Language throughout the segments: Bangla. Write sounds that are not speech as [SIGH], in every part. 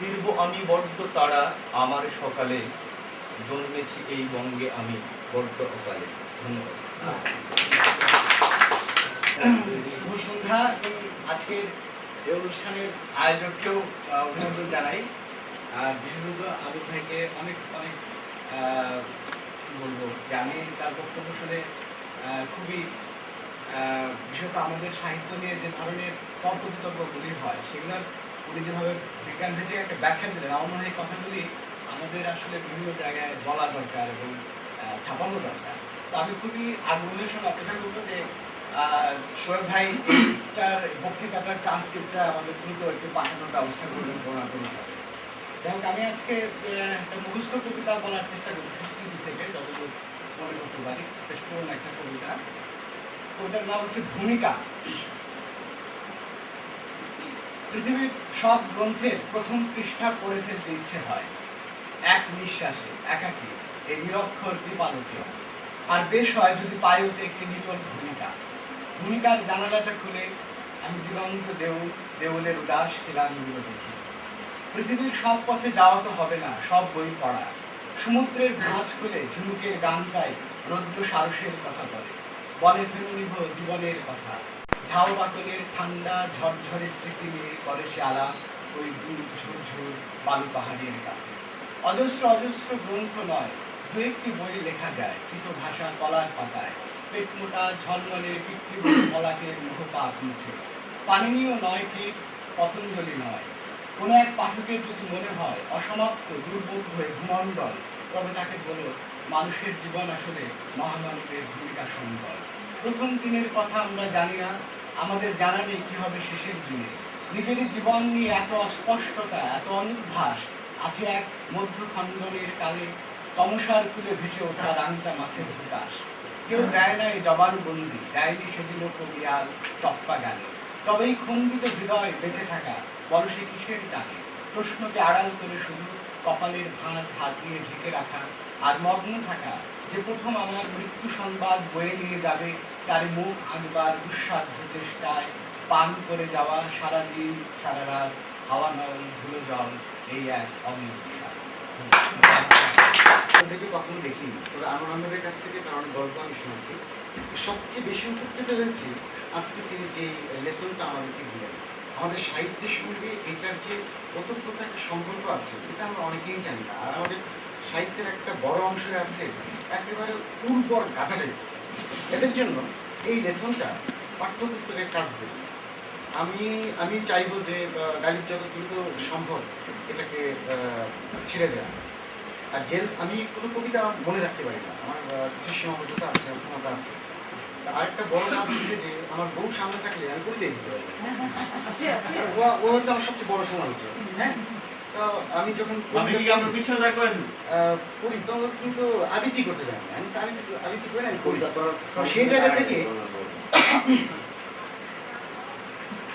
ফিরব আমি বড্ড তারা আমার সকালে। জন্মেছি এই বঙ্গে আমি বড্ড অকালে। ধন্যবাদ। শুভ সন্ধ্যা। আজকের এই অনুষ্ঠানের আয়োজককেও অভিনন্দন জানাই। আর বিশেষত আবিদ ভাইকে অনেক অনেক বলব যে আমি তার বক্তব্য শুনে খুবই বিশেষত আমাদের সাহিত্য নিয়ে যে ধরনের তর্ক হয়, সেগুলোর উনি যেভাবে বিজ্ঞান ভিত্তিক একটা ব্যাখ্যা দিলেন, আমার মনে হয় কথাগুলি আমাদের আসলে বিভিন্ন জায়গায় বলা দরকার এবং ছাপানো দরকার। তো আমি খুবই আগ্রহের সঙ্গে অপেক্ষা করব যে শোয়েব ভাই এইটার বক্তৃতাটার ট্রান্সক্রিপ্টটা আমাদের দ্রুত একটু পাঠানোর ব্যবস্থা করবেন করোনা। কোনো যাই হোক, আমি আজকে একটা মুখস্থ কবিতা বলার চেষ্টা করছি, স্মৃতি থেকে, যতদূর মনে করতে পারি, বেশ পুরোনো একটা কবিতা। কবিতার নাম হচ্ছে ভূমিকা। পৃথিবীর সব গ্রন্থের প্রথম পৃষ্ঠা পড়ে ফেলতে ইচ্ছে হয়। এক নিঃশ্বাসে, একাকী, এই নিরক্ষর দীপালোকে আর বেশ হয় যদি পায়ুতে একটি নিটল ভূমিকা। ভূমিকার জানালাটা খুলে আমি দিগন্ত দেউল দেউলের উদাস খিলানগুলো দেখি। পৃথিবীর সব পথে যাওয়া তো হবে না, সব বই পড়া। সমুদ্রের ভাঁজ খুলে ঝিনুকের গান গায় রৌদ্র সারসের কথা বলে। বলে ফেলনিভ জীবনের কথা। ঝাউ ঠান্ডা, ঝরঝরে স্মৃতি নিয়ে করে সে আলাপ ওই দূর ঝুরঝুর বালু পাহাড়ের কাছে। অজস্র অজস্র গ্রন্থ নয় দু একটি বই লেখা যায় কৃত ভাষা কলার পাতায়। পেট মোটা ঝলমলে বিক্রি পলাটের মুখপাপ মুছে পানিনীয় নয় ঠিক, পতঞ্জলি নয়। কোনো এক পাঠকের যদি মনে হয় অসমাপ্ত দুর্বোধ হয়ে ভূমণ্ডল, তবে তাকে বলো, মানুষের জীবন আসলে মহামানবের ভূমিকা সম্বল। প্রথম দিনের কথা আমরা জানি না, আমাদের জানা নেই কি হবে শেষের দিনে। নিজেরই জীবন নিয়ে এত অস্পষ্টতা, এত অনুদ্ভাস আছে এক মধ্য মধ্যখণ্ডনের কালে তমসার খুলে ভেসে ওঠা রাংটা মাছের বিকাশ কেউ দেয় না এই জবানবন্দি দেয়নি সেদিনও কবিয়াল টপ্পা গানে তবেই খন্ডিত হৃদয় বেঁচে থাকা, বলো সে কিসের টানে? প্রশ্নকে আড়াল করে শুধু কপালের ভাঁজ হাত দিয়ে ঢেকে রাখা আর মগ্ন থাকা যে প্রথম আমার মৃত্যু সংবাদ বয়ে নিয়ে যাবে, তার মুখ আঁকবার দুঃসাধ্য চেষ্টায় পান করে যাওয়া সারা দিন সারা রাত হাওয়া নল ধুলো জল, এই এক অমিত থেকে কখনো দেখিনি? তবে আনোয়ার কাছ থেকে তার অনেক গল্প আমি শুনেছি। সবচেয়ে বেশি উপকৃত হয়েছি আজকে তিনি যে লেসনটা আমাদেরকে দিলেন। আমাদের সাহিত্যের সঙ্গে এটার যে ওতপ্রোত একটা সম্পর্ক আছে, এটা আমরা অনেকেই জানি না। আর আমাদের সাহিত্যের একটা বড় অংশে আছে একেবারে উর্বর গাছারে এদের জন্য এই লেসনটা পাঠ্যপুস্তকের কাজ দেবে। আমি আমি চাইব যে গালিব যত দ্রুত সম্ভব এটাকে ছেড়ে দেওয়া। আর জেল আমি কোনো কবিতা মনে রাখতে পারি না, আমার কিছু সীমাবদ্ধতা আছে ক্ষমতা আছে আরেকটা বড় কাজ হচ্ছে যে আমার বউ সামনে থাকলে আমি কবিতা লিখতে পারি ও- ও হচ্ছে আমার সবচেয়ে বড় সমালোচক হ্যাঁ? তো আমি যখন আমি কবিতা কি আপনার পিছনে থাকবেন আহ, পড়ি তখন কিন্তু আবৃত্তি করতে জানি আমি তো আবৃত্তি আবৃত্তি করে না আমি করি তো সেই জায়গা থেকে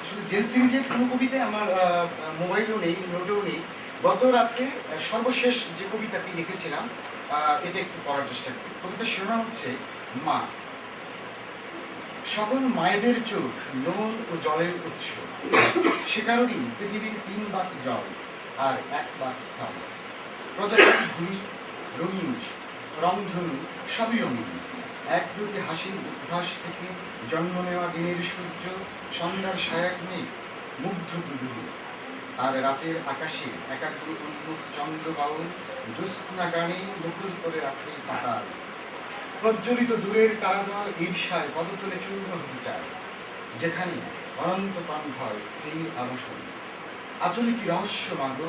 শুধু জেল সিরিজের কোনো কবিতায় আমার আহ, মোবাইলেও নেই নোটেও নেই। গত রাত্রে আহ, সর্বশেষ যে কবিতাটি লিখেছিলাম আহ, এটা একটু পড়ার চেষ্টা করি। কবিতার শিরোনাম হচ্ছে মা। সকল মায়েদের চোখ নুন ও জলের উৎস। সে কারণেই পৃথিবীর তিন বাক জল আর এক বাক স্থান। প্রজাপতি ঘুড়ি রঙিন, রংধনু, সবই রঙিন। এক প্রতি হাসির উদ্ভাস থেকে জন্ম নেওয়া দিনের সূর্য, সন্ধ্যার সায়াক মেঘ, মুগ্ধ দুদুলু। আর রাতের আকাশে একাগ্র উন্মুখ চন্দ্র বাউল, জ্যোৎস্না গানে মুখর করে রাখে পাতাল। প্রজ্বলিত দূরের তারাদল ঈর্ষায় পদতলে চূর্ণ হতে চায় যেখানে অনন্ত কণ্ঠয় স্থির আবাসন আচলে কি রহস্য মাগ?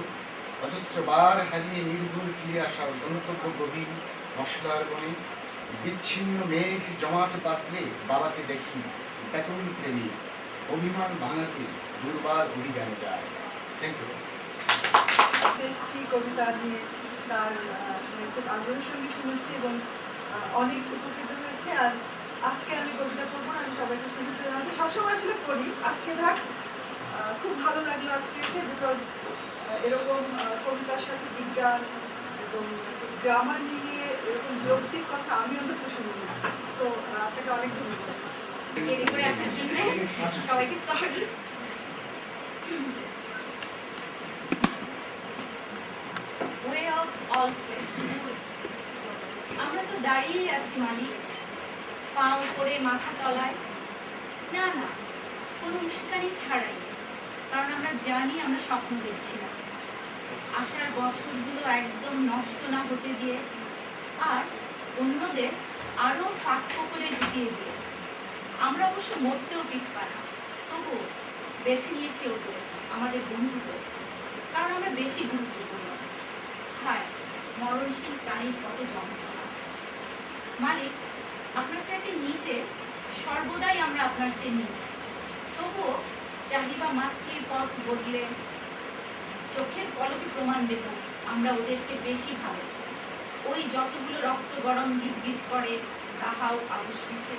অজস্র বার হারিয়ে নির্ভুল ফিরে আসার গন্তব্য গভীর মশলার বনে। বিচ্ছিন্ন মেঘ জমাট পাতলে বাবাকে দেখি ব্যাকুল প্রেমী। অভিমান ভাঙাতে দুর্বার অভিযানে যায়। থ্যাংক ইউ কবিতা নিয়ে তার আসলে খুব আগ্রহের সঙ্গে শুনেছি এবং অনেক উপকৃত হয়েছে। আর আজকে আমি কবিতা পড়ব না, আমি সবাইকে শুনতে জানাচ্ছি। সবসময় আসলে পড়ি। আজকে থাক খুব ভালো লাগল আজকে এসে বিকজ এরকম কবিতার সাথে বিজ্ঞান এবং গ্রামার মিলিয়ে এরকম যৌক্তিক কথা আমি অন্তত শুনিনি। সো আপনাকে অনেক ধন্যবাদ। আসার জন্য সবাইকে সরি আমরা তো দাঁড়িয়েই আছি, মালিক। পা উপরে, মাথা তলায়। না না, কোনো উস্কানি ছাড়াই। কারণ আমরা জানি আমরা স্বপ্ন দেখছি না। আসার বছরগুলো একদম নষ্ট না হতে দিয়ে আর অন্যদের আরও ফাঁক করে ঢুকিয়ে দিয়ে। আমরা অবশ্য মরতেও পিছপা না তবুও বেছে নিয়েছি ওদের, আমাদের বন্ধুদের। কারণ আমরা বেশি গুরুত্বপূর্ণ। হায়, মরণশীল প্রাণীর কত যন্ত্রণা। মালিক আপনার চাইতে নিচে সর্বদাই আমরা আপনার চেয়ে নিচ। তবুও চাহিবা মাতৃ পথ বদলে চোখের পলকে প্রমাণ দেব, আমরা ওদের চেয়ে বেশি ভালো। ওই যতগুলো রক্ত গরম গিজগিজ করে, তাহাও আবশ পিছে।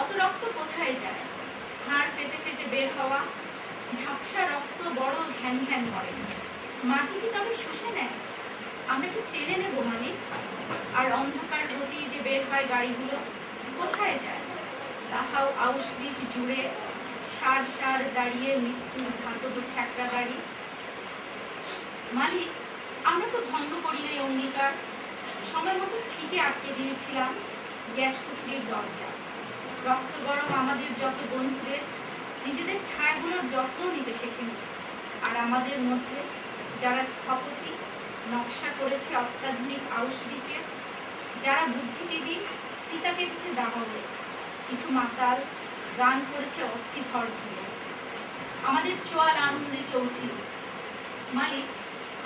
অত রক্ত কোথায় যায়? হাড় ফেটে ফেটে বের হওয়া, ঝাপসা রক্ত বড় ঘ্যান ঘ্যান করে মাটি কি তবে শুষে নেয়? আমরা কি টেনে নেব, মালিক? আর অন্ধকার হতেই যে বের হয় গাড়িগুলো কোথায় যায়? তাহাও আউশ বীজ জুড়ে সার সার দাঁড়িয়ে মৃত্যুর ধাতব ছ্যাকড়া গাড়ি। মালিক, আমরা তো ভঙ্গ করি নাই অঙ্গীকার। সময় মতো ঠিকই আটকে দিয়েছিলাম গ্যাস কুফরির দরজা। রক্ত গরম আমাদের যত বন্ধুদের, নিজেদের ছায়াগুলোর যত্ন নিতে শেখেনি। আর আমাদের মধ্যে যারা স্থপতি, নকশা করেছে অত্যাধুনিক আউশ বিচে যারা বুদ্ধিজীবী, ফিতা কেটেছে দাবাবে কিছু মাতাল গান করেছে অস্থির হর ঘিরে। আমাদের চোয়াল আনন্দে চৌচিল। মালিক,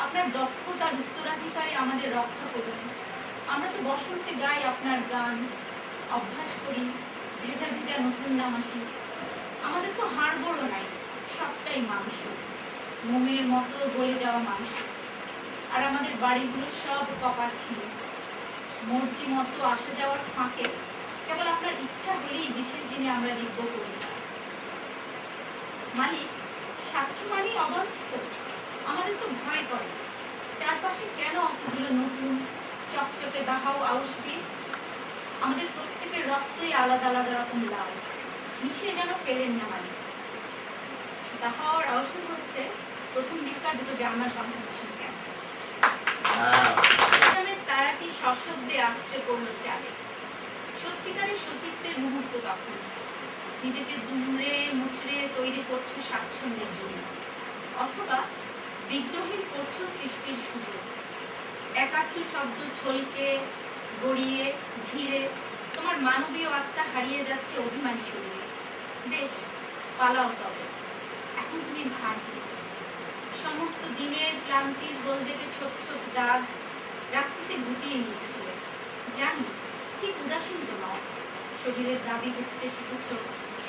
আপনার দক্ষতার উত্তরাধিকারে আমাদের রক্ষা করুন। আমরা তো বসন্তে গাই আপনার গান, অভ্যাস করি, ভেজা ভেজা নতুন নামাসি আমাদের তো হাড়গোড়ও নাই, সবটাই মাংস। মোমের মতো গলে যাওয়া মাংস। আর আমাদের বাড়িগুলো সব কপা ছিল মর্জি মতো আসা যাওয়ার ফাঁকে কেবল আপনার ইচ্ছা হলেই বিশেষ দিনে আমরা লিখব কবিতা। মালিক সাক্ষী মানেই অবাঞ্ছিত। আমাদের তো ভয় করে। চারপাশে কেন অতগুলো নতুন চকচকে দাহাও আউশ বীজ? আমাদের প্রত্যেকের রক্তই আলাদা আলাদা রকম লাল। মিশিয়ে যেন ফেলেন না মালিক। দাহাওয়ার আউশ বীজ হচ্ছে প্রথম দিককার দুটো জার্মান কনসেন্ট্রেশন ক্যাম্প গ্রামের তারাটি সশব্দে আছড়ে পড়ল চালে সত্যিকারের সতীত্বের মুহূর্ত তখন। নিজেকে দুমড়ে মুচড়ে তৈরি করছ স্বাচ্ছন্দ্যের জন্য। অথবা বিগ্রহীন করছ সৃষ্টির সুযোগ। একাত্ম শব্দ ছলকে, গড়িয়ে ধীরে তোমার মানবীয় আত্মা হারিয়ে যাচ্ছে অভিমানী শরীরে। বেশ, পালাও তবে। এখন তুমি ভারী সমস্ত দিনের ক্লান্তির হলদেটে ছোপ ছোপ দাগ রাত্রিতে গুটিয়ে নিয়েছিলে জানি, ঠিক উদাসীন তো নয় শরীরের দাবি বুঝতে শিখেছ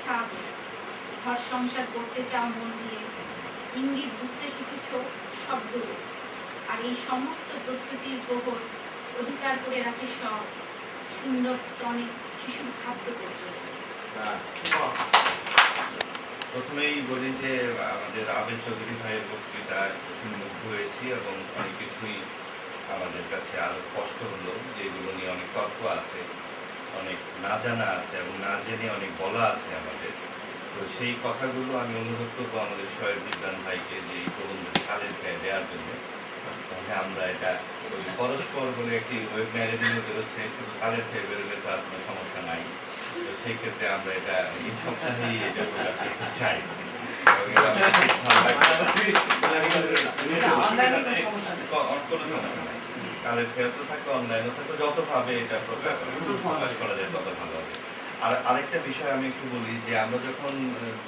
সাপ ঘর সংসার করতে চাও মন দিয়ে। ইঙ্গিত বুঝতে শিখেছ, শব্দ। আর এই সমস্ত প্রস্তুতির প্রহর অধিকার করে রাখে সব সুন্দর স্তনে শিশুর খাদ্য পর্যন্ত। প্রথমেই বলি যে, আমাদের আবেদ চৌধুরী ভাইয়ের বক্তৃতায় মুগ্ধ হয়েছি এবং অনেক কিছুই আমাদের কাছে আরও স্পষ্ট হলো যে এগুলো নিয়ে অনেক তথ্য আছে অনেক না জানা আছে এবং না জেনে অনেক বলা আছে আমাদের। তো সেই কথাগুলো আমি অনুরোধ করব আমাদের শয়ের বিজ্ঞান ভাইকে যে এই প্রবন্ধ কালের খেয়ে দেওয়ার জন্য। তাহলে আমরা এটা ওই পরস্পর বলে একটি ওয়েব ম্যাগাজিনে বেরোচ্ছে কিন্তু কালের খেয়ে বেরোলে তো আর কোনো সমস্যা নাই। তো সেই ক্ষেত্রে আমরা এটা এই সপ্তাহেই এটা প্রকাশ করতে চাই। [LAUGHS] কোনো সমস্যা নেই। কালের খেয়ে থাকে অনলাইনে থাকে যতভাবে এটা প্রকাশ প্রকাশ করা যায় তত ভালো হবে। আর আরেকটা বিষয় আমি একটু বলি যে আমরা যখন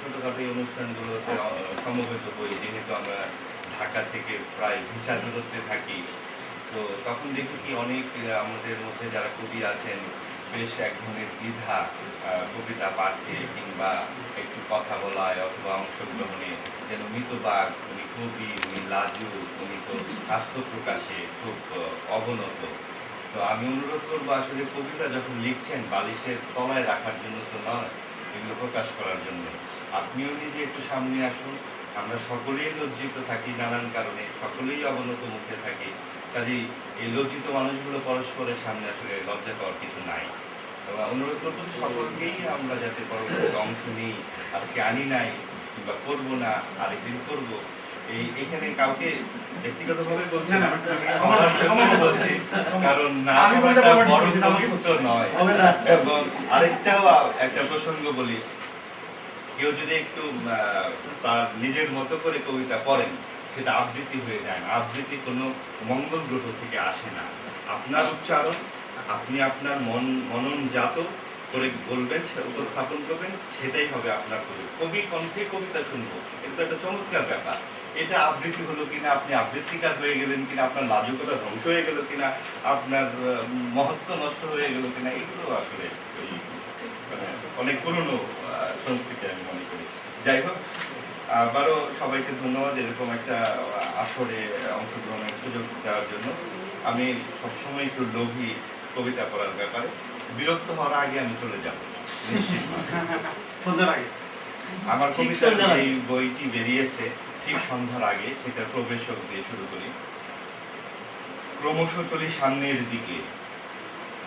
ছোটোখাটো ছোটখাটো এই অনুষ্ঠানগুলোতে সমবেত হই যেহেতু আমরা ঢাকা থেকে প্রায় ভিসা দূরত্বে থাকি তো তখন দেখি কি অনেক আমাদের মধ্যে যারা কবি আছেন বেশ এক ধরনের দ্বিধা কবিতা পাঠে কিংবা একটু কথা বলায় অথবা অংশগ্রহণে, যেন মৃতবাগ উনি কবি উনি লাজু উনি তো আত্মপ্রকাশে খুব অবনত। তো আমি অনুরোধ করব আসলে কবিতা যখন লিখছেন বালিশের তলায় রাখার জন্য তো নয়, এগুলো প্রকাশ করার জন্য। আপনিও নিজে একটু সামনে আসুন। আমরা সকলেই লজ্জিত থাকি নানান কারণে, সকলেই অবনত মুখে থাকি। কাজেই এই লজ্জিত মানুষগুলো পরস্পরের সামনে আসলে লজ্জা পাওয়ার কিছু নাই। অনুরোধ করব সকলকেই আমরা যাতে পরবর্তীতে অংশ নিই আজকে আনি নাই কিংবা করব না আরেকদিন করব। এই এখানে কাউকে ব্যক্তিগতভাবে বলছি না, বলছি কারণ না নয়। এবং আরেকটাও একটা প্রসঙ্গ বলি কেউ যদি একটু তার নিজের মতো করে কবিতা পড়েন সেটা আবৃত্তি হয়ে যায় না। আবৃত্তি কোনো মঙ্গল গ্রহ থেকে আসে না। আপনার উচ্চারণ, আপনি আপনার মন, মননজাত করে বলবেন উপস্থাপন করবেন, সেটাই হবে আপনার কবি। কবি কণ্ঠে কবিতা শুনব। এটা তো একটা চমৎকার ব্যাপার। এটা আবৃত্তি হলো কিনা, আপনি আবৃত্তিকার হয়ে গেলেন কিনা, আপনার লাজকতা ধ্বংস হয়ে গেল কিনা, আপনার মহত্ব নষ্ট হয়ে গেল কিনা, এগুলো আসলে মানে অনেক পুরনো সংস্কৃতি আমি মনে করি। যাই হোক আবারও সবাইকে ধন্যবাদ এরকম একটা আসরে অংশগ্রহণের সুযোগ দেওয়ার জন্য। আমি সবসময় একটু লোভী কবিতা পড়ার ব্যাপারে। বিরক্ত হওয়ার আগে আমি চলে যাব সন্ধ্যার আগে। আমার আগে। এই বইটি বেরিয়েছে ঠিক সন্ধ্যার আগে সেটা প্রবেশক দিয়ে শুরু করি। ক্রমশ চলি সামনের দিকে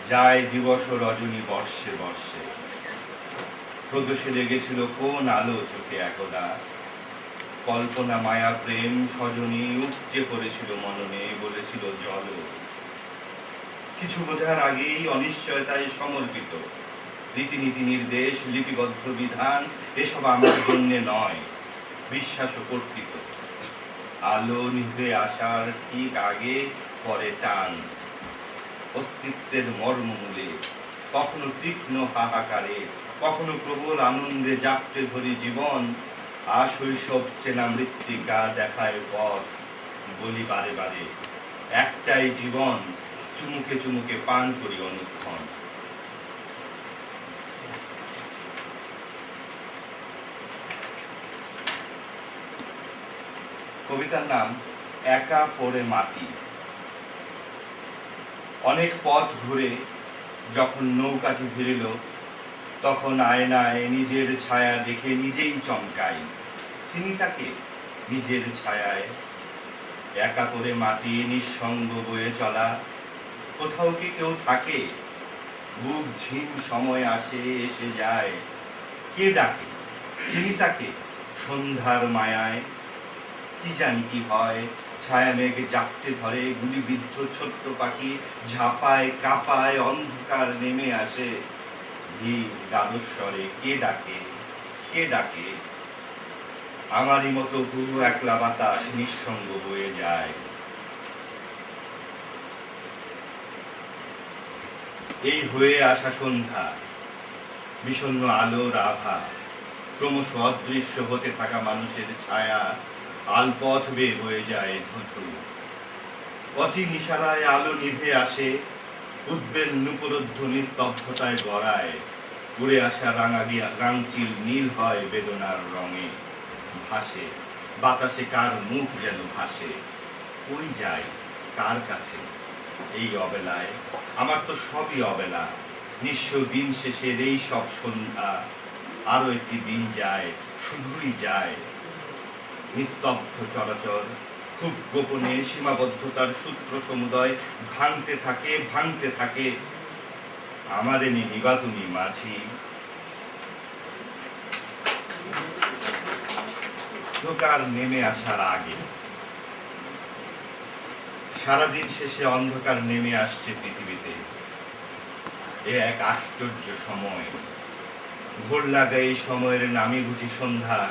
যায় দিবস রজনী বর্ষে বর্ষে। প্রদোষে লেগেছিল কোন আলো চোখে একদা। কল্পনা মায়া, প্রেম সজনী উপচে পড়েছিল মননে, বলেছিল জল। কিছু বোঝার আগেই অনিশ্চয়তায় সমর্পিত। রীতিনীতি নির্দেশ, লিপিবদ্ধ বিধান, এসব আমার জন্যে নয়, বিশ্বাস ও কর্তৃক আলো নিভে আসার ঠিক আগে, পরে টান। অস্তিত্বের মর্মমূলে কখনো তীক্ষ্ণ হাহাকারে, কখনো প্রবল আনন্দে জাপটে ধরি জীবন আশৈশব চেনা মৃত্তিকা দেখায় পথ বলি বারে বারে। একটাই জীবন, চুমুকে চুমুকে পান করি অনুক্ষণ। কবিতার নাম, একা পড়ে মাটি। অনেক পথ ঘুরে যখন নৌকাটি ভিড়িল তখন আয়নায় নিজের ছায়া দেখে নিজেই চমকাই চিনি তাকে নিজের ছায়ায়। একা করে মাটি নিঃসঙ্গ বয়ে চলা। কোথাও কি কেউ থাকে? বুক ঝিম সময় আসে, এসে যায়। কে ডাকে? চিনি তাকে সন্ধ্যার মায়ায়। কি জানি কি হয়, ছায়া মেঘ জাপটে ধরে, গুলিবিদ্ধ ছোট্ট পাখি ঝাপায়, কাঁপায়, অন্ধকার নেমে আসে। গাদস্বরে কে ডাকে? কে ডাকে? আমারই মতো পুরো একলা বাতাস নিঃসঙ্গ বয়ে যায়। এই হয়ে আসা সন্ধ্যা, বিষণ্ণ আলোর আভা ক্রমশ অদৃশ্য হতে থাকা মানুষের ছায়া আলপথ বেয়ে বয়ে যায় ধুধু। অচিন ইশারায় আলো নিভে আসে উদ্বেল নুপুরধ্বনি স্তব্ধতায় গড়ায়। উড়ে আসা রাঙা গিয়া রাংচিল নীল হয় বেদনার রঙে। ভাসে, বাতাসে কার মুখ যেন ভাসে? ওই যায় কার কাছে? এই অবেলায়, আমার তো সবই অবেলা। নিঃস্ব দিন শেষের এই সব সন্ধ্যা, আরও একটি দিন যায়, শুধুই যায়। নিস্তব্ধ চলাচল খুব গোপনে সীমাবদ্ধতার সূত্র সমুদয় ভাঙতে থাকে ভাঙতে থাকে। আমারে নি নিবাতুনি মাঝি। অন্ধকার নেমে আসার আগে। সারাদিন শেষে অন্ধকার নেমে আসছে পৃথিবীতে। এ এক আশ্চর্য সময়। ভোর লাগা এই সময়ের নামই বুঝি সন্ধ্যা।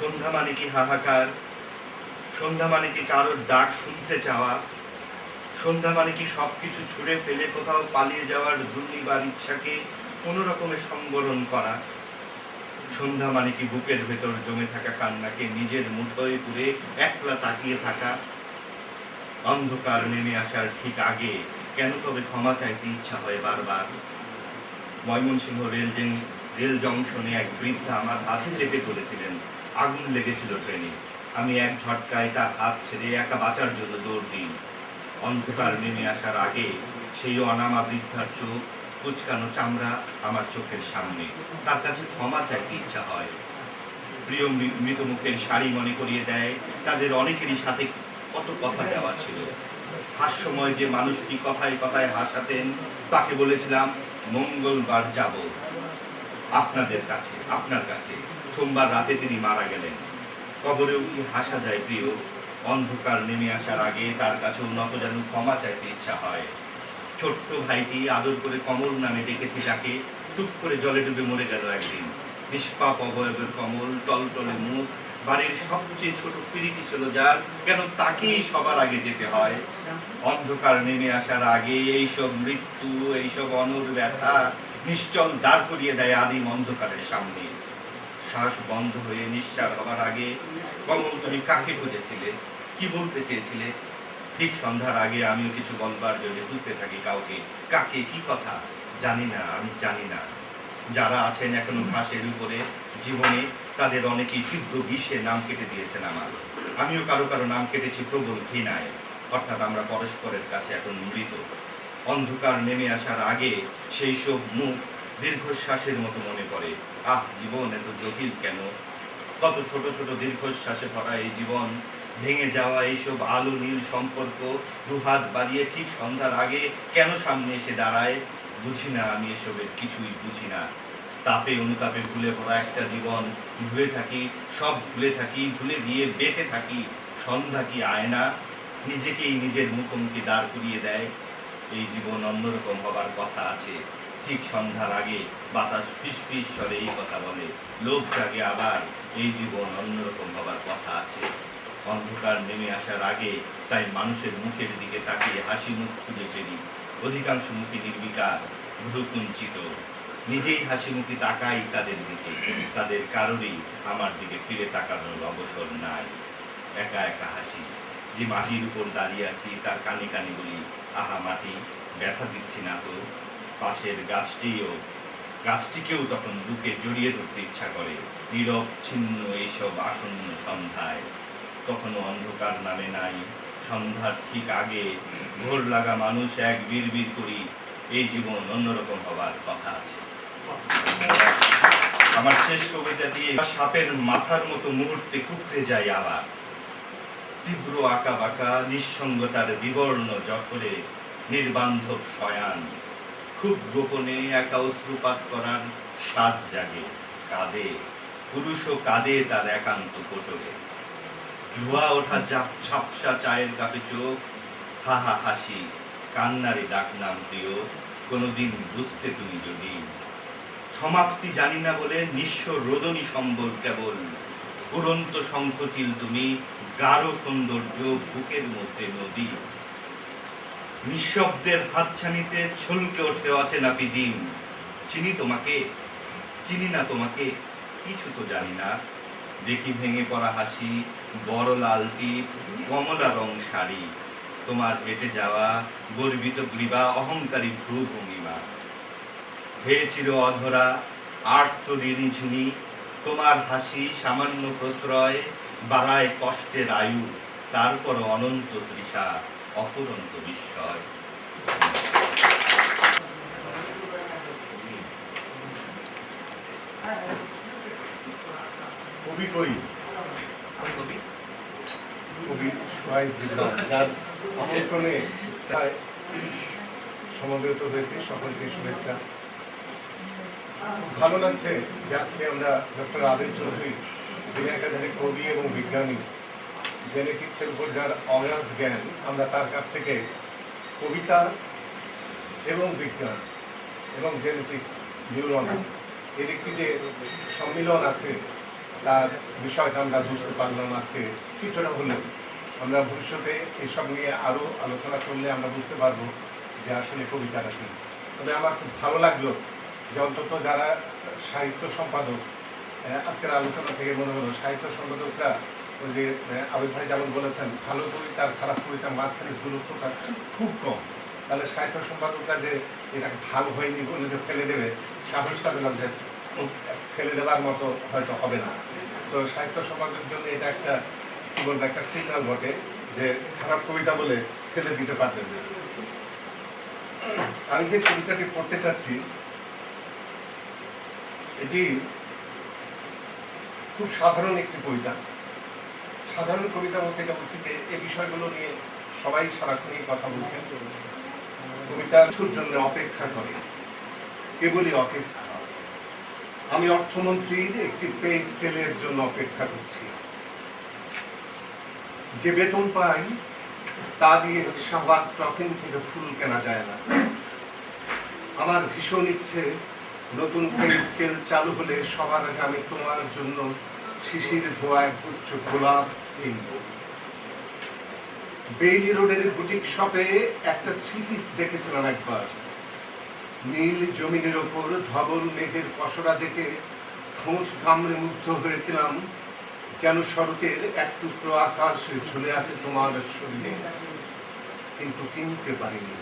সন্ধ্যা মানে কি হাহাকার? সন্ধ্যা মানে কি কারোর ডাক শুনতে চাওয়া? সন্ধ্যা মানে কি সবকিছু ছুঁড়ে ফেলে কোথাও পালিয়ে যাওয়ার দুর্নিবার ইচ্ছাকে কোনো রকমের সংবরণ করা? সন্ধ্যা মানে কি বুকের ভেতর জমে থাকা কান্নাকে নিজের মুঠোয় পুরে একলা তাকিয়ে থাকা? অন্ধকার নেমে আসার ঠিক আগে কেন তবে ক্ষমা চাইতে ইচ্ছা হয় বারবার? ময়মনসিংহ রেল রেল জংশনে এক বৃদ্ধা আমার হাতে চেপে ধরেছিলেন। আগুন লেগেছিল ট্রেনে। আমি এক ঝটকায় তার হাত ছেড়ে একা বাঁচার জন্য দৌড় দিই। অন্ধকার নেমে আসার আগে সেই অনামা বৃদ্ধার চোখ, কুচকানো চামড়া আমার চোখের সামনে। তার কাছে ক্ষমা চাইতে ইচ্ছা হয়। প্রিয় মৃত মুখের শাড়ি মনে করিয়ে দেয়, তাদের অনেকেরই সাথে কত কথা দেওয়া ছিল। হাস্যময় যে মানুষটি কথায় কথায় হাসাতেন, তাকে বলেছিলাম, মঙ্গলবার যাব। আপনাদের কাছে, আপনার কাছে। সোমবার রাতে তিনি মারা গেলেন। কবরেও কি হাসা যায় প্রিয়? অন্ধকার নেমে আসার আগে তার কাছে উন্নত যেন ক্ষমা চাইতে ইচ্ছা হয়। ছোট্ট ভাইটি আদর করে কমল নামে ডেকেছে যাকে। টুক করে জলে ডুবে মরে গেল একদিন। নিষ্পাপ অবয়বের কমল, টলটলে মুখ, বাড়ির সবচেয়ে ছোট পিড়িটি ছিল যার কেন তাকেই সবার আগে যেতে হয়? অন্ধকার নেমে আসার আগে এইসব মৃত্যু, এইসব অনর ব্যথা নিশ্চল দাঁড় করিয়ে দেয় আদিম অন্ধকারের সামনে। শ্বাস বন্ধ হয়ে নিঃশ্বাস হবার আগে কমল তুমি কাকে খুঁজেছিলে? কি বলতে চেয়েছিলে? ঠিক সন্ধ্যার আগে আমিও কিছু বলবার জন্য খুঁজতে থাকি কাউকে। কাকে? কি কথা? জানি না, আমি জানি না। যারা আছেন এখনও ঘাসের উপরে, জীবনে তাদের অনেকেই তীব্র বিষে নাম কেটে দিয়েছেন আমার। আমিও কারও কারও নাম কেটেছি প্রবল ঘৃণায়। অর্থাৎ আমরা পরস্পরের কাছে এখন মৃত অন্ধকার নেমে আসার আগে সেই সব মুখ দীর্ঘশ্বাসের মতো মনে পড়ে। আহ, জীবন এত জটিল কেন? কত ছোট ছোট দীর্ঘশ্বাসে ভরা এই জীবন, ভেঙে যাওয়া এইসব আলো নীল সম্পর্ক দুহাত বাড়িয়ে ঠিক সন্ধ্যার আগে কেন সামনে এসে দাঁড়ায়? বুঝি না আমি এসবের কিছুই বুঝি না। তাপে অনুতাপে ভুলে পড়া একটা জীবন ভুলে থাকি, সব ভুলে থাকি ভুলে গিয়ে বেঁচে থাকি, সন্ধ্যা কি আয়না নিজেকেই নিজের মুখোমুখি দাঁড় করিয়ে দেয়। এই জীবন অন্যরকম হবার কথা আছে। ঠিক সন্ধ্যার আগে বাতাস ফিসফিস স্বরে এই কথা বলে। লোভ জাগে আবার, এই জীবন অন্যরকম হবার কথা আছে। অন্ধকার নেমে আসার আগে তাই মানুষের মুখের দিকে তাকিয়ে হাসি মুখ খুঁজে ফেলি অধিকাংশ মুখে নির্বিকার, ভ্রুকুঞ্চিত। নিজেই হাসি মুখে তাকাই তাদের দিকে। তাদের কারোরই আমার দিকে ফিরে তাকানোর অবসর নাই। একা একা হাসি। যে মাটির উপর দাঁড়িয়ে আছি, তার কানে কানে বলি, আহা মাটি, ব্যথা দিচ্ছি না তো। পাশের গাছটিও গাছটিকেও তখন বুকে জড়িয়ে ধরতে ইচ্ছা করে। নীরব ছিন্ন এইসব আসন্ন সন্ধ্যায়। তখনও অন্ধকার নামে নাই। সন্ধ্যার ঠিক আগে ভোর লাগা মানুষ এক বিড়বিড় করি এই জীবন অন্যরকম হবার কথা আছে। আমার শেষ কবিতাটি সাপের মাথার মতো মুহূর্তে কুকড়ে যায় আবার। তীব্র আঁকা বাঁকা, নিঃসঙ্গতার বিবর্ণ জঠরে নির্বান্ধব শয়ান খুব গোপনে একা অশ্রুপাত করার স্বাদ জাগে। কাঁদে পুরুষও কাঁদে তার একান্ত কোটরে ধোয়া ওঠা জাপ- ঝাপসা চায়ের কাপে চোখ, হা হা হাসি, কান্নারে ডাক নাম প্রিয়, কোনোদিন বুঝতে তুমি যদি। সমাপ্তি জানি না বলে নিঃস্ব রোদনী সম্বল কেবল। উড়ন্ত শঙ্খচিল তুমি, গাঢ় সৌন্দর্য বুকের মধ্যে নদী। নিঃশব্দের হাতছানিতে ছলকে ওঠে অচেনা দিন চিনি তোমাকে, চিনি না তোমাকে, কিছু তো জানি না। দেখি ভেঙে পড়া হাসি, বড় লালটি কমলা রং শাড়ি। তোমার হেঁটে যাওয়া, গর্বিত গ্রীবা, অহংকারী ভ্রু ভঙ্গিমা হে চির অধরা, আর্ত ঋণী ঝুনি, তোমার হাসি সামান্য প্রশ্রয়, বাড়ায় কষ্টের আয়ু তারপর অনন্ত তৃষা। অফুরন্ত বিস্ময়। কবি কই? কবি সোহাইব জিবরান যার আমন্ত্রণে সমবেত হয়েছে। সকলকে শুভেচ্ছা। ভালো লাগছে যে আজকে আমরা ডক্টর আবেদ চৌধুরী যিনি একাধারে কবি এবং বিজ্ঞানী জেনেটিক্সের উপর যার অগাধ জ্ঞান আমরা তার কাছ থেকে, কবিতা এবং বিজ্ঞান এবং জেনেটিক্স, নিউরন এর একটি যে সম্মিলন আছে, তার বিষয়টা আমরা বুঝতে পারলাম আজকে। কিছুটা হলেও আমরা ভবিষ্যতে এসব নিয়ে আরও আলোচনা করলে আমরা বুঝতে পারব যে আসলে কবিতাটা কি। তবে আমার খুব ভালো লাগল যে অন্তত যারা সাহিত্য সম্পাদক আজকের আলোচনা থেকে মনে হলো সাহিত্য সম্পাদকরা যে আবির ভাই যেমন বলেছেন, ভালো কবিতা আর খারাপ কবিতার মাঝখানে দূরত্বটা খুব কম। তাহলে সাহিত্য সম্পাদকরা যে এটা ভালো হয়নি বলে যে ফেলে দেবে সাহসটা পেলাম যে ফেলে দেওয়ার মতো হয়তো হবে না। তো সাহিত্য সমাজের জন্য এটা একটা, কি বলব, একটা সিগন্যাল বটে যে খারাপ কবিতা বলে ফেলে দিতে পারবেন আমি যে কবিতাটি পড়তে চাচ্ছি, এটি খুব সাধারণ একটি কবিতা। সাধারণ কবিতা বলতে এটা বলছি যে এই বিষয়গুলো নিয়ে সবাই সারাক্ষণই কথা বলছেন। কবিতা কিছুর জন্য অপেক্ষা করে, কেবলই অপেক্ষা আমি অর্থমন্ত্রীর একটি পে স্কেলের জন্য অপেক্ষা করছি। যে বেতন পাই, তা দিয়ে শাহবাগ ক্রসিং থেকে ফুল কেনা যায় না। আমার ভীষণ ইচ্ছে নতুন পে স্কেল চালু হলে সবার আগে আমি তোমার জন্য শিশির ধোয়া এক গুচ্ছ গোলাপ কিনব বেইলি রোডের বুটিক শপে একটা থ্রি পিস দেখেছিলাম একবার। নীল জমিনের ওপর ধবল মেঘের পসরা দেখে ঠোঁট কামড়ে মুগ্ধ হয়েছিলাম, যেন শরতের এক টুকরো আকাশ ঝুলে আছে তোমার শরীরে। কিন্তু কিনতে পারিনি।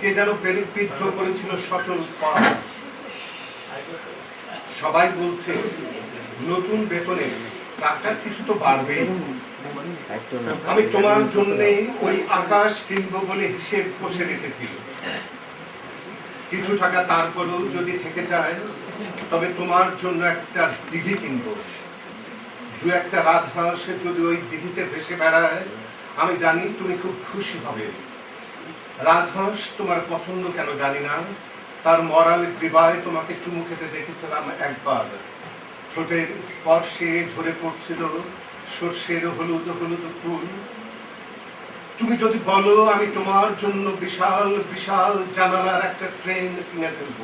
কে যেন বিদ্ধ করেছিল সচল পা সবাই বলছে, নতুন বেতনে টাকা কিছু তো বাড়বে আমি তোমার জন্য ওই আকাশ কিনবো বলে হিসেব কষে রেখেছি। কিছু টাকা তারপরেও যদি থেকে যায় তবে তোমার জন্য একটা দিঘি কিনবো। দু একটা রাজহাঁস যদি ওই দিঘিতে ভেসে বেড়ায় আমি জানি তুমি খুব খুশি হবে। রাজহাঁস তোমার পছন্দ কেন জানি না? তার মরাল গ্রীবায় তোমাকে চুমু খেতে দেখেছিলাম একবার। ঠোঁটের স্পর্শে ঝরে পড়ছিল সর্ষের হলুদ হলুদ ফুল। তুমি যদি বলো, আমি তোমার জন্য বিশাল বিশাল জানালার একটা ট্রেন কিনে ফেলব।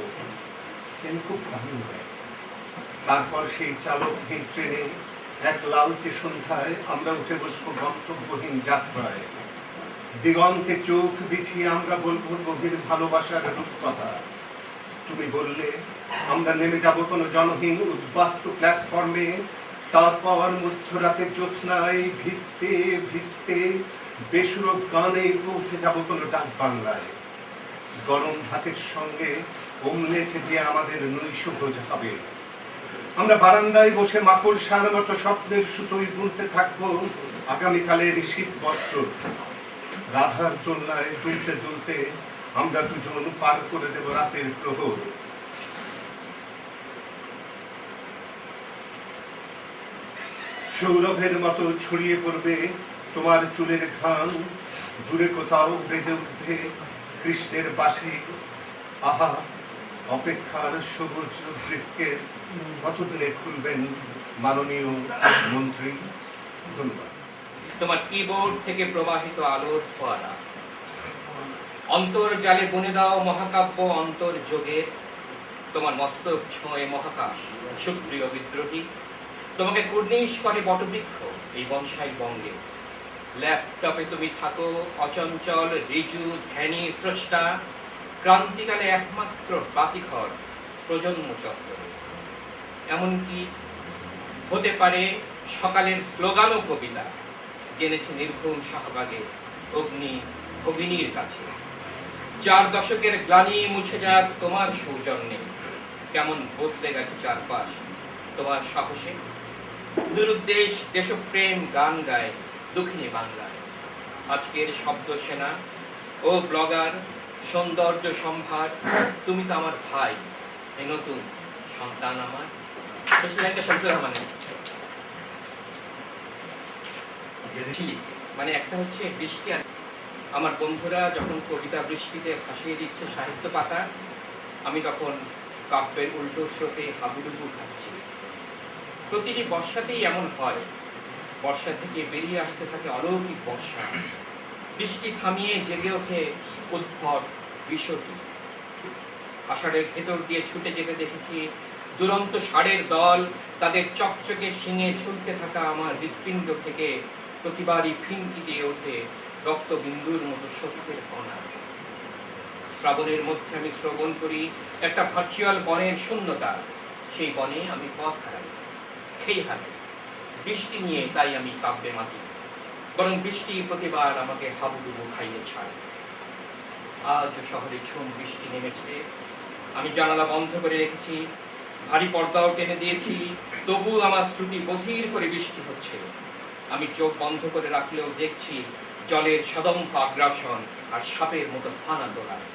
ট্রেন খুব দামি হয় তারপর সেই চালকহীন ট্রেনে এক লালচে সন্ধ্যায় আমরা উঠে বসবো গন্তব্যহীন যাত্রায়। দিগন্তে চোখ বিছিয়ে আমরা বলব গভীর ভালোবাসার রূপকথা। তুমি বললে, আমরা নেমে যাব কোনো জনহীন উদ্বাস্তু প্ল্যাটফর্মে তার পাওয়ার মধ্যরাতে জ্যোৎস্নায় ভিজতে ভিজতে বেসুরো গানে পৌঁছে যাব কোনো ডাক বাংলায় গরম ভাতের সঙ্গে ওমলেট দিয়ে আমাদের নৈশ ভোজ হবে। আমরা বারান্দায় বসে মাকড় সার মতো স্বপ্নের সুতোই বুনতে থাকব আগামীকালের শীত বস্ত্র রাধার দোলনায় দুলতে দুলতে আমরা দুজন পার করে দেব রাতের প্রহর। সৌরভের মতো ছড়িয়ে পড়বে তোমার চুলের ঘাম, দূরে কোথাও বেজে উঠবে কৃষ্ণের বাসি আহা, অপেক্ষার সবুজ ব্রিফকেস, কতদিনে খুলবেন মাননীয় মন্ত্রী? ধন্যবাদ। তোমার কিবোর্ড থেকে প্রবাহিত আলোর ফোয়ারা। অন্তর্জালে বুনে দাও মহাকাব্য অন্তর্যোগের তোমার মস্তক ছোঁয়ে মহাকাশ। সুপ্রিয় বিদ্রোহী, তোমাকে কুর্নিশ করে বটবৃক্ষ এই বনসাই বঙ্গে। ল্যাপটপে তুমি থাকো অচঞ্চল, রিজু, ধ্যানী, স্রষ্টা, ক্রান্তিকালে একমাত্র বাতিঘর, প্রজন্ম চত্বরে এমনকি হতে পারে সকালের স্লোগানও কবিতা, জেনেছে নির্ঘুম শাহবাগে অগ্নি ভগিনীর কাছে। চার দশকের গ্লানি মুছে যাক তোমার সৌজন্যে। কেমন বদলে গেছে চারপাশ তোমার সাহসে? দুরুদ্দেশ দেশপ্রেম, গান গায় দক্ষিণী বাংলায়। আজকের শব্দ সেনা ও ব্লগার, সৌন্দর্য সম্ভার, তুমি তো আমার ভাই এই নতুন সন্তান আমার। শেষ লাইনটা শামসুর মানে একটা হচ্ছে বৃষ্টি আর আমার বন্ধুরা যখন কবিতা বৃষ্টিতে ভাসিয়ে দিচ্ছে সাহিত্য পাতা, আমি তখন কাব্যের উল্টো স্রোতে হাবুডুবু খাচ্ছি। প্রতিটি বর্ষাতেই এমন হয়, বর্ষা থেকে বেরিয়ে আসতে থাকে অলৌকিক বর্ষা। বৃষ্টি থামিয়ে জেগে ওঠে উদ্ভট বিষটি। আষাঢ়ের ভেতর দিয়ে ছুটে যেতে দেখেছি দুরন্ত ষাঁড়ের দল, তাদের চকচকে শিঙে ছুটতে থাকা আমার হৃৎপিণ্ড থেকে প্রতিবারই ফিনকি দিয়ে ওঠে রক্তবিন্দুর মতো শক্তির কণা শ্রাবণের মধ্যে আমি শ্রবণ করি, একটা ভার্চুয়াল বনের শূন্যতা। সেই বনে আমি পথ হারাই, খেই হারাই। বৃষ্টি নিয়ে তাই আমি কাব্যে মাতি, বরং বৃষ্টি প্রতিবার আমাকে হাবুডুবু খাইয়ে ছাড়ে। আজ শহরে ঝুম বৃষ্টি নেমেছে। আমি জানালা বন্ধ করে রেখেছি, ভারী পর্দাও টেনে দিয়েছি তবু আমার শ্রুতি বধির করে বৃষ্টি হচ্ছে। আমি চোখ বন্ধ করে রাখলেও দেখছি জলের সদম্ভ আগ্রাসন আর সাপের মতো ফানা দোলায়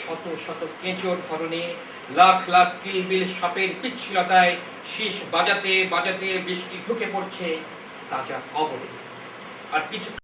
শত শত কেঁচোর ধরনে লাখ লাখ কিলবিল সাপের পিচ্ছিলতায় শীষ বাজাতে বাজাতে বৃষ্টি ঢুকে পড়ছে তাজা খবরে আর কিছু